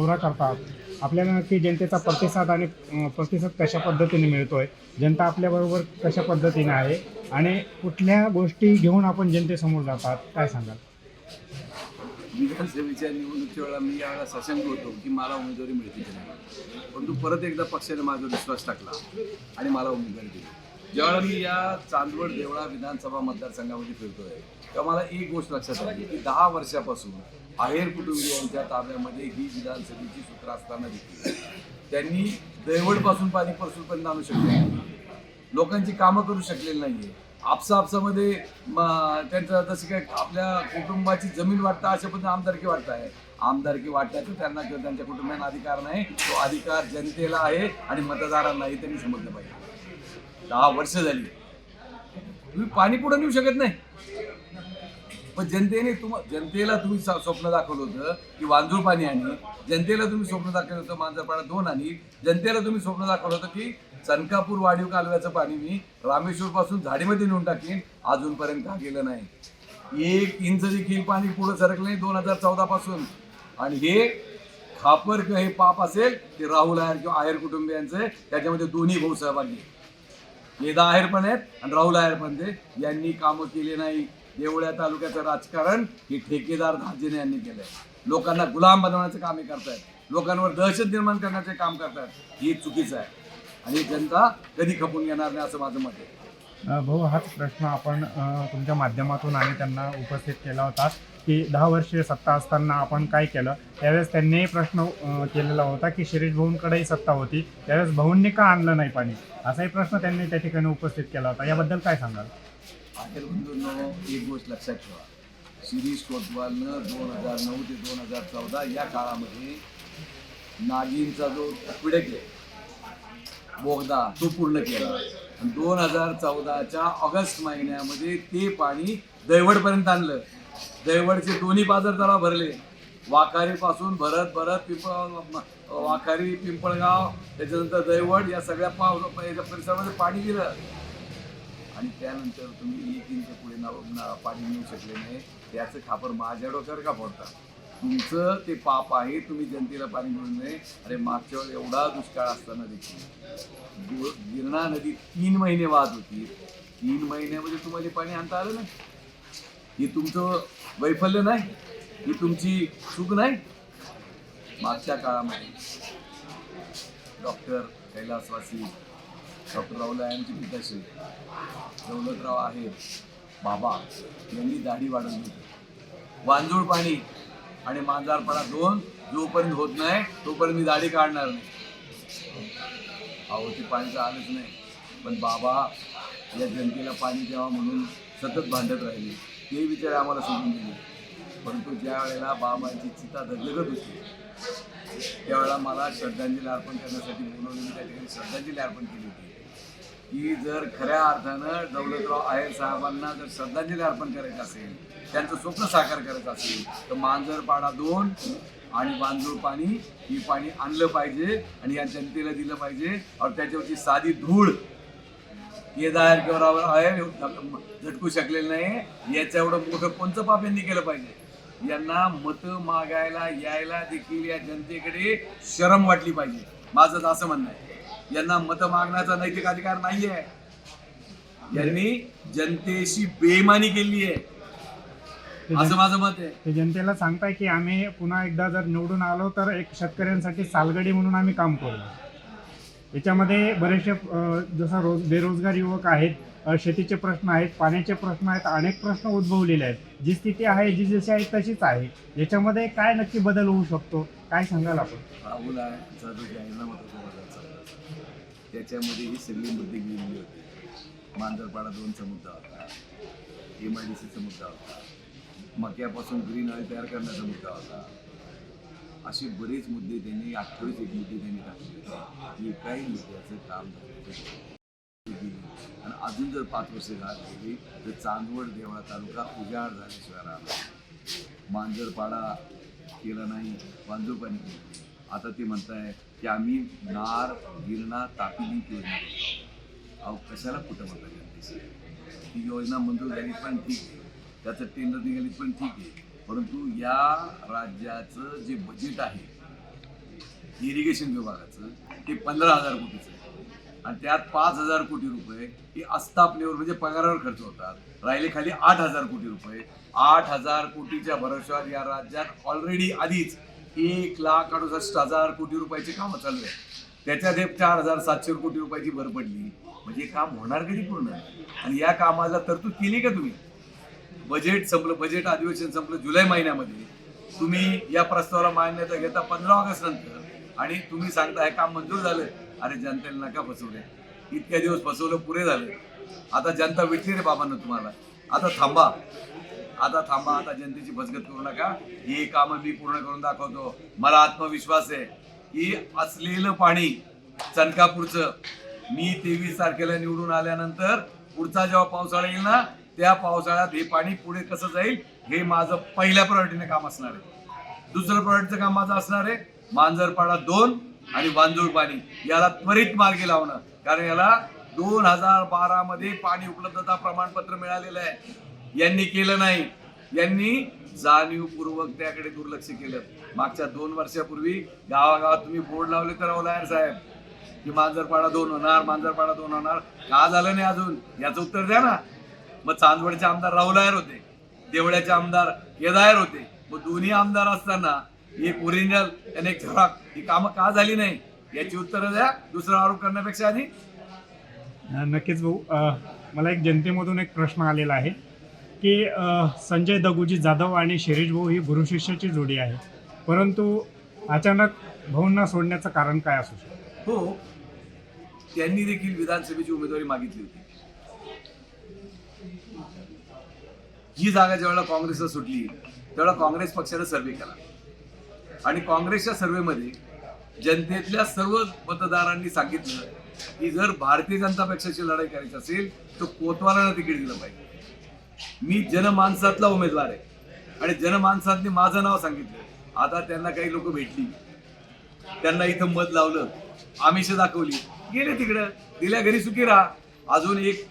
दौरा करतात. आपल्याला नक्की जनतेचा प्रतिसाद आणि प्रतिसाद कशा पद्धतीने मिळतोय जनता आपल्याबरोबर कशा पद्धतीने आहे आणि कुठल्या गोष्टी घेऊन आपण जनतेसमोर जातात काय सांगाल? विधानसभेच्या निवडणुकीच्या वेळा मी यावेळेला सशंक होतो की मला उमेदवारी मिळते की नाही. परंतु परत एकदा पक्षाने माझा विश्वास टाकला आणि मला उमेदवारी दिली. ज्यावेळेला मी या चांदवड देवळा विधानसभा मतदारसंघामध्ये फिरतोय तेव्हा मला एक गोष्ट लक्षात आली की दहा वर्षापासून आहेर कुटुंबियांच्या ताब्यामध्ये ही विधानसभेची सूत्र असताना देखील त्यांनी दैवडपासून पाणी परसूपर्यंत आणू शकले लोकांची कामं करू शकलेली नाहीये. आपसा आपसामध्ये त्यांचं जसं काय आपल्या कुटुंबाची जमीन वाटतं अशा पद्धतीने आमदारकी वाटत आहे. आमदारकी वाटण्याचं त्यांना किंवा त्यांच्या कुटुंबियांना अधिकार नाही. तो अधिकार जनतेला आहे आणि मतदारांनाही त्यांनी समजलं पाहिजे. दहा वर्ष झाली. तुम्ही पाणी पुढे नेऊ शकत नाही. पण जनतेने तुम जनतेला तुम्ही स्वप्न दाखवलं होतं की वांजूळ पाणी आणि जनतेला तुम्ही स्वप्न दाखवलं होतं मांजरपाडा दोन आणि जनतेला तुम्ही स्वप्न दाखवलं होतं की चनकापूर वाढीव कालव्याचं पाणी मी रामेश्वरपासून झाडीमध्ये नेऊन टाकीन अजूनपर्यंत का गेलं नाही. एक इंच देखील पाणी पुढं सरकलं नाही दोन हजार चौदापासून. आणि हे खापर किंवा हे पाप असेल ते राहुल आहेर किंवा आहेर कुटुंबियांचं त्याच्यामध्ये दोन्ही भाऊ सहभागी. वेदा आहेर पण आहेत आणि राहुल आहेर पण ते. यांनी कामं केली नाही. देवळ्या तालुक्याचं राजकारण हे ठेकेदार धाजेने यांनी केलं आहे लोकांना गुलाम बनवण्याचं काम हे करतायत. लोकांवर दहशत निर्माण करण्याचे काम करतायत. हे चुकीचं आहे. आणि जनता कधी खपून घेणार नाही असं माझं मत आहे. भाऊ हाच प्रश्न आपण तुमच्या माध्यमातून आणि त्यांना उपस्थित केला होता. की दहा वर्षे सत्ता असताना आपण काय केलं? त्यावेळेस त्यांनीही प्रश्न केलेला होता की शिरीष भाऊंकडेही सत्ता होती. त्यावेळेस भाऊंनी का आणलं नाही पाणी? असाही प्रश्न त्यांनी त्या ठिकाणी उपस्थित केला होता. याबद्दल काय सांगाल? अखेर बंधूंनो एक गोष्ट लक्षात ठेवा. शिरीष कोतवालनं दोन हजार नऊ ते दोन हजार चौदा या काळामध्ये नागिनचा जो पिडक आहे बोगदा तो पूर्ण केला. दोन हजार चौदाच्या ऑगस्ट महिन्यामध्ये ते पाणी दैवडपर्यंत आणलं. दैवडचे दोन्ही बाजार त्याला भरले. वाखारीपासून भरत भरत पिंपळ वाखारी पिंपळगाव त्याच्यानंतर दैवड या सगळ्या पाव परिसरामध्ये पाणी दिलं आणि त्यानंतर तुम्ही एक इंच पुढे ना- पाणी मिळू शकले नाही. त्याचं खापर माझ्या डोक्यावर का फोडता? तुमचं ते पाप आहे तुम्ही जनतेला पाणी मिळून नये. अरे मागच्या वेळेस एवढा दुष्काळ असताना देखील. गिरणा नदी तीन महिने वाहत होती. तीन महिन्यामध्ये तुम्हाला पाणी आणता आलं नाही. हे तुमचं वैफल्य नाही? ही तुमची चूक नाही? मागच्या काळामध्ये डॉक्टर कैलासवासी डॉक्टर राहुल यांची पिताश्री दौलतराव आहे. बाबा यांनी दाढी वाढवली होती. वांजूळ पाणी आणि मांजारपणा दोन जोपर्यंत होत नाही तोपर्यंत मी दाढी काढणार नाही. अहो ते पाणी तर आलंच नाही. पण बाबा या जनतेला पाणी द्यावा म्हणून सतत भांडत राहिले. ते विचार आम्हाला समजून दिले परंतु ज्या वेळेला बाबांची चिता धगधगत होती त्यावेळेला मला श्रद्धांजली अर्पण करण्यासाठी बोलवलं मी त्या ठिकाणी श्रद्धांजली अर्पण केली होती. की जर खऱ्या अर्थानं दौलतराव आहेर साहेबांना जर श्रद्धांजली अर्पण करायचं असेल त्यांचं स्वप्न साकार करायचं असेल तर मांजरपाडा दोन आणि वांजूळ पाणी ही पाणी आणलं पाहिजे आणि या जनतेला दिलं पाहिजे. और त्याच्यावरची साधी धूळ हे दायर किंवा आहे झटकू शकलेलं नाही. याच्या एवढं मोठं कोणचं पाप यांनी केलं पाहिजे. यांना मतं मागायला यायला देखील या जनतेकडे शरम वाटली पाहिजे. माझं असं म्हणणं आहे. यांना मतं मागण्याचा नैतिक अधिकार नाहीये. यांनी जनतेशी बेमानी केली आहे. असं माझं मत आहे. ते जनतेला सांगताय की आम्ही पुन्हा एकदा जर निवडून आलो तर एक शेतकऱ्यांसाठी सालगडी म्हणून आम्ही काम करू. याच्यामध्ये बरेचसे जसा रोज बेरोजगार युवक आहेत शेतीचे प्रश्न आहेत पाण्याचे प्रश्न आहेत अनेक प्रश्न उद्भवलेले आहेत. जी स्थिती आहे जी जशी आहे तशीच आहे. याच्यामध्ये काय नक्की बदल होऊ शकतो? काय सांगाल आपण? राहुल यांचा त्याच्यामध्ये ही सगळी मुद्दे गेलेली होती. मांजरपाडा दोनचा मुद्दा होता. एम आय डी सीचा मुद्दा होता. मक्यापासून ग्रीन ऑइल तयार करण्याचा मुद्दा होता. असे बरेच मुद्दे त्यांनी अठ्ठावीस एक मुद्दे त्यांनी टाकले. होते एकाही मुद्द्याचं काम आणि अजून जर पाच वर्ष गेली तर चांदवड देवळा तालुका उजाड झाल्याशिवाय राहणार मांजरपाडा केला नाही वांजूळ केलं आता ते म्हणताय की आम्ही नार गिरणा तापी लिंक योजना अहो कशाला कुठं म्हणता ती? योजना मंजूर झाली पण ठीक आहे. त्याचं टेंडर निघाली पण ठीक आहे. परंतु या राज्याचं जे बजेट आहे इरिगेशन विभागाचं ते पंधरा हजार कोटीचं आहे. आणि त्यात पाच हजार कोटी रुपये हे आस्थापनेवर म्हणजे पगारावर खर्च होतात. राहिले खाली आठ हजार कोटी रुपये. आठ हजार कोटीच्या भरोश्यावर या राज्यात ऑलरेडी आधीच एक लाख अडुसष्ट हजार कोटी रुपयाची कामं चालू आहेत. त्याच्यात हे चार हजार सातशे कोटी रुपयाची भर पडली. म्हणजे हे काम होणार कधी पूर्ण? आणि या कामाला तरतूद केली का तुम्ही? बजेट संपलं बजेट अधिवेशन संपलं जुलै महिन्यामध्ये. तुम्ही या प्रस्तावाला मान्यता घेता पंधरा ऑगस्ट नंतर. आणि तुम्ही सांगता हे काम मंजूर झालं अरे जनतेला नका फसवले इतक्या दिवस फसवलं पुरे झालं. आता जनता विटली रे बाबांना तुम्हाला. आता थांबा. आता थांबा आता जनतेची फसगत करू नका. ही कामं मी पूर्ण करून दाखवतो. मला आत्मविश्वास आहे की असलेलं पाणी चनकापूरचं मी तेवीस तारखेला निवडून आल्यानंतर पुढचा जेव्हा पावसाळा येईल ना त्या पावसाळ्यात हे पाणी पुढे कसं जाईल हे माझं पहिल्या प्रायोरिटीने काम असणार आहे. दुसरं प्रायोरिटीचं काम माझं असणार आहे मांजरपाडा दोन आणि वांजूळ पाणी. याला त्वरित मार्गी लावणं. कारण याला दोन हजार बारा मध्ये पाणी उपलब्धता प्रमाणपत्र मिळालेलं आहे. यांनी केलं नाही. यांनी जाणीवपूर्वक त्याकडे दुर्लक्ष केलं. मागच्या दोन वर्षापूर्वी गावागावात तुम्ही बोर्ड लावले तर अवलायर साहेब की मांजरपाडा दोन होणार मांजरपाडा दोन होणार. का झालं नाही अजून? याचं उत्तर द्या ना. मग चांदवडचे आमदार राहुल आयर होते देवळ्याचे आमदार केदायर होते. मग दोन्ही आमदार असताना एक ओरिजिनल आणि एक झराक ही कामं का झाली नाही? याची उत्तरं द्या. दुसरा आरोप करण्यापेक्षा आधी. नक्कीच भाऊ. मला एक जनतेमधून एक प्रश्न आलेला आहे की संजय दगुजी जाधव आणि शिरीष भाऊ ही गुरुशिष्याची जोडी आहे. परंतु अचानक भाऊंना सोडण्याचं कारण काय असू शकतं? हो त्यांनी देखील विधानसभेची उमेदवारी मागितली होती. ही जागा ज्यावेळेला काँग्रेसला सुटली त्यावेळेला काँग्रेस पक्षाला सर्वे केला. आणि काँग्रेसच्या सर्वेमध्ये जनतेतल्या सर्व मतदारांनी सांगितलं की जर भारतीय जनता पक्षाची लढाई करायची असेल तर कोतवालांना तिकीट दिलं पाहिजे. मी जनमानसातला उमेदवार आहे. आणि जनमानसातने माझं नाव सांगितलं. आता त्यांना काही लोक भेटली. त्यांना इथं मत लावलं. आमिष दाखवली. गेले तिकडं. दिल्या घरी सुखी राहा. अजून एक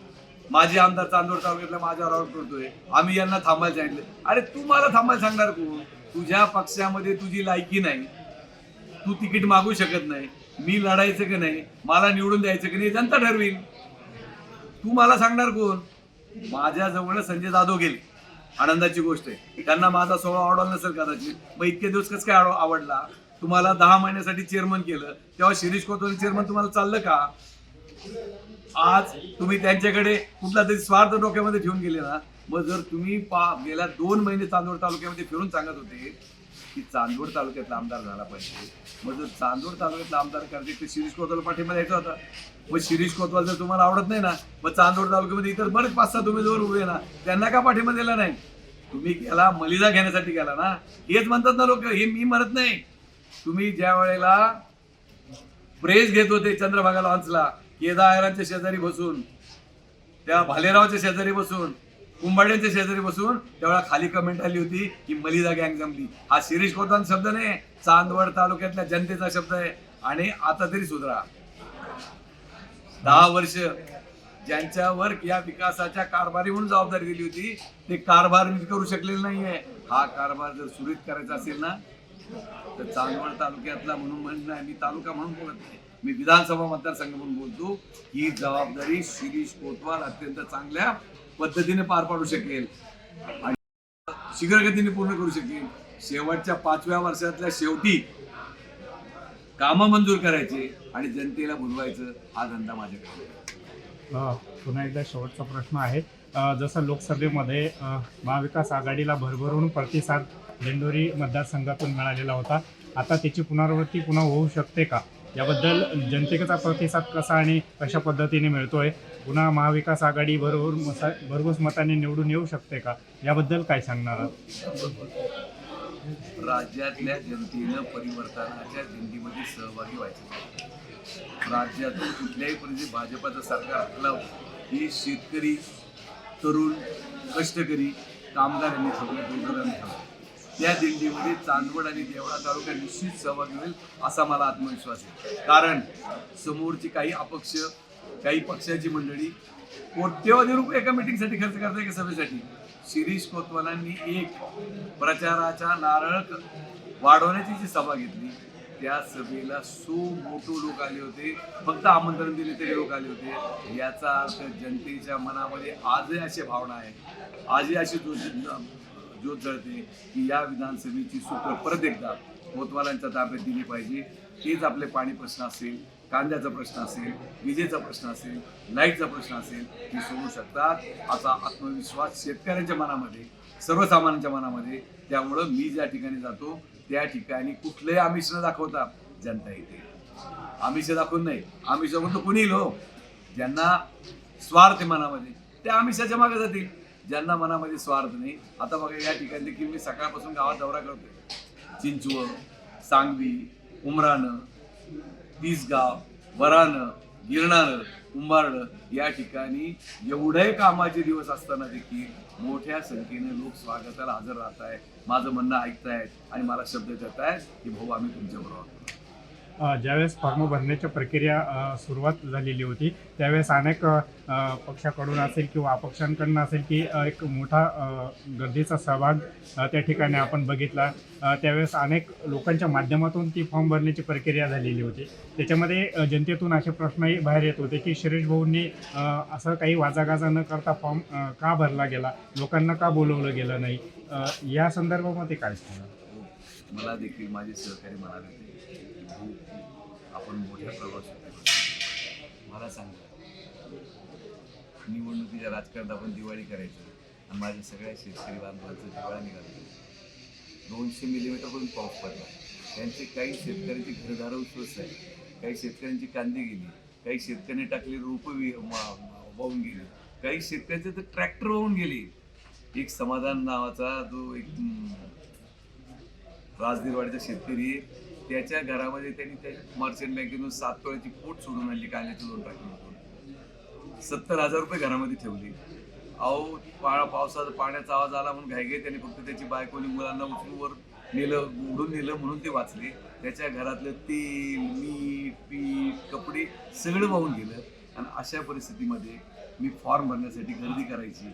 माझे आमदार चांदोड तालुक्यातला माझ्यावर आरोप करतोय आम्ही यांना थांबायला सांगितलं. अरे तू मला थांबायला सांगणार कोण? तुझ्या पक्षामध्ये तुझी लायकी नाही. तू तिकीट मागू शकत नाही. मी लढायचं की नाही? मला निवडून द्यायचं की नाही? जनता ठरवील तू मला सांगणार कोण? माझ्याजवळ संजय जाधव गेले. आनंदाची गोष्ट आहे. त्यांना माझा सोहळा आवडला नसेल कदाचित. मग इतके दिवस कसं काय आवडला? तुम्हाला दहा महिन्यासाठी चेअरमन केलं. तेव्हा शिरीष कोतवाली चेअरमन तुम्हाला चाललं का? आज तुम्ही त्यांच्याकडे कुठला तरी स्वार्थ डोक्यामध्ये ठेवून गेले ना मग जर तुम्ही पा गेल्या दोन महिने चांदोड तालुक्यामध्ये फिरून सांगत होते की चांदोड तालुक्यातला आमदार झाला पाहिजे. मग जर चांदोड तालुक्यातला आमदार करायचे ते शिरीष कोतवाल पाठिंबा द्यायचा होता. मग शिरीष कोतवाल जर तुम्हाला आवडत नाही ना मग चांदोड तालुक्यामध्ये इतर बरेच पाच सात उमेदवार उभे ना त्यांना का पाठिंबा दिला नाही? तुम्ही गेला मलिदा घेण्यासाठी गेला ना? हेच म्हणतात ना लोक हे मी म्हणत नाही. तुम्ही ज्या वेळेला प्रेस घेत होते चंद्रभागा लॉन्सला केदारांच्या शेजारी बसून त्या भालेरावच्या शेजारी बसून कुंभाड्यांच्या शेजारी बसून त्यावेळा खाली कमेंट आली होती की मलिदा गँग जमली. हा शिरीष कोतान शब्द नाही चांदवड तालुक्यातल्या जनतेचा शब्द आहे. आणि आता तरी सुधरा. दहा वर्ष ज्यांच्यावर या विकासाच्या कारभारी म्हणून जबाबदारी दिली होती ते कारभार करू शकलेले नाहीये. हा कारभार जर सुरळीत करायचा असेल ना तर चांदवड तालुक्यातला म्हणून म्हणणं मी तालुका म्हणून बोलत नाही. मी विधानसभा मतदारसंघ म्हणून बोलतो. ही जबाबदारी शिरीष कोतवाल अत्यंत चांगल्या पद्धतीने पार पाडू शकेल. आणि शीघ्रगतीने पूर्ण करू शकेल. शेवटच्या पाचव्या वर्षातल्या शेवटी कामं मंजूर करायचे आणि जनतेला बुजवायचं हा धंदा माझ्याकडे पुन्हा एकदा शेवटचा प्रश्न आहे. जसं लोकसभेमध्ये महाविकास आघाडीला भरभरून प्रतिसाद दिंडोरी मतदारसंघातून मिळालेला होता. आता त्याची पुनरावृत्ती पुन्हा होऊ शकते का? याबद्दल जनतेचा प्रतिसाद कसा आणि कशा पद्धतीने मिळतोय? पुन्हा महाविकास आघाडी भरभर मसा भरघोस मताने निवडून येऊ शकते का? याबद्दल काय सांगणार राज्यातल्या जनतेनं परिवर्तनाच्या दिंडीमध्ये सहभागी व्हायचं राज्यातून कुठल्याही परिस्थितीत भाजपाचं सरकार हटलावं हे शेतकरी तरुण कष्टकरी कामगार यांनी सगळं त्या दिंडीमध्ये चांदवड आणि देवळा तालुका निश्चित सहभागी होईल असा मला आत्मविश्वास आहे. कारण समोरची काही अपक्ष काही पक्षाची मंडळी कोट्यवधी रुपये एका मिटिंगसाठी खर्च करताय एका सभेसाठी? शिरीष कोतवालांनी एक प्रचाराच्या नारळ वाढवण्याची जी सभा घेतली त्या सभेला सो मोठो लोक आले होते. फक्त आमंत्रण दिले तरी लोक आले होते. याचा अर्थ जनतेच्या मनामध्ये आजही अशी भावना आहे. आजही अशी ज्योत जळते की या विधानसभेची सूत्र परत एकदा कोतवालांच्या ताब्यात दिली पाहिजे. तेच आपले पाणी प्रश्न असेल कांद्याचा प्रश्न असेल विजेचा प्रश्न असेल लाईटचा प्रश्न असेल ते सोडू शकतात. असा आत्मविश्वास शेतकऱ्यांच्या मनामध्ये सर्वसामान्यांच्या मनामध्ये. त्यामुळं मी ज्या ठिकाणी जातो त्या ठिकाणी कुठलंही आमिष न दाखवता जनता येते. आमिष दाखवून नाही आमिष म्हणतो कुणी लो हो? ज्यांना स्वार्थ मनामध्ये त्या आमिषाच्या मागे जातील. ज्यांना मनामध्ये स्वार्थ नाही आता बघा या ठिकाणी देखील मी सकाळपासून गावात दौरा करतोय चिंचवड सांगवी उमराणं तीसगाव वरानं गिरणारं कुंभारडं या ठिकाणी एवढे कामाचे दिवस असताना देखील मोठ्या संख्येने लोक स्वागताला हजर राहत आहे माझं म्हणणं ऐकतायत आणि मला शब्द देत आहेत की भाऊ आम्ही तुमच्याबरोबर आहोत. ज्यावेळेस फॉर्म भरण्याच्या प्रक्रिया सुरुवात झालेली होती त्यावेळेस अनेक पक्षाकडून असेल किंवा अपक्षांकडून असेल की एक मोठा गर्दीचा सहभाग त्या ठिकाणी आपण बघितला. त्यावेळेस अनेक लोकांच्या माध्यमातून ती फॉर्म भरण्याची प्रक्रिया झालेली होती. त्याच्यामध्ये जनतेतून असे प्रश्नही बाहेर येत होते की शिरीष भाऊंनी असं काही वाजागाजा न करता फॉर्म का भरला गेला? लोकांना का बोलवलं गेलं नाही? या संदर्भामध्ये काय सांगा हो. मला देखील माझे सहकारी म्हणाले होते. आपण मोठ्या प्रवासात मला सांगा. निवडणुकीच्या राजकारणात आपण दिवाळी करायची. आणि माझ्या सगळ्या शेतकरी बांधवांचं दिवाळा निघालं. दोनशे मिलीमीटरपर्यंत पाऊस पडला. त्यांचे काही शेतकऱ्यांची घरदारं उद्ध्वस्त आहे काही शेतकऱ्यांची कांदी गेली. काही शेतकऱ्यांनी टाकली रोपं वि- वाहून गेली. काही शेतकऱ्याचे तर ट्रॅक्टर वाहून गेले. एक समाधान नावाचा जो एक हम्म, राजदीरवाडीचा शेतकरी आहे. त्याच्या घरामध्ये त्यांनी त्या मर्चंट बँकेतून सात तोळ्याची पोट सोडून आणली कांद्याची दोन टाकी सत्तर हजार रुपये घरामध्ये ठेवले. अहो पाळा पावसाचा पाण्याचा आवाज आला म्हणून घाईघाई त्यांनी फक्त त्याची बायकोनी मुलांना उचलून वर नेलं उडून नेलं म्हणून ते वाचले. त्याच्या घरातलं तेल मीठ पीठ कपडे सगळं वाहून गेलं. आणि अशा परिस्थितीमध्ये मी फॉर्म भरण्यासाठी गर्दी करायची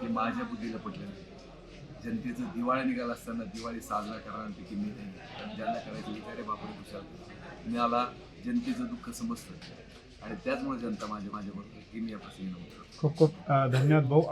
हे माझ्या बुद्धीला पटलं नाही. जनतेचं दिवाळी निघाला असताना दिवाळी साजरा करण्यापैकी मी नाही. ज्यांना करायची विचारे बापरे कुशाल. मला जनतेचं दुःख समजतं आणि त्याचमुळे जनता माझ्या माझ्याबरोबर आहे. की मी या प्रसंगी खूप खूप धन्यवाद भाऊ.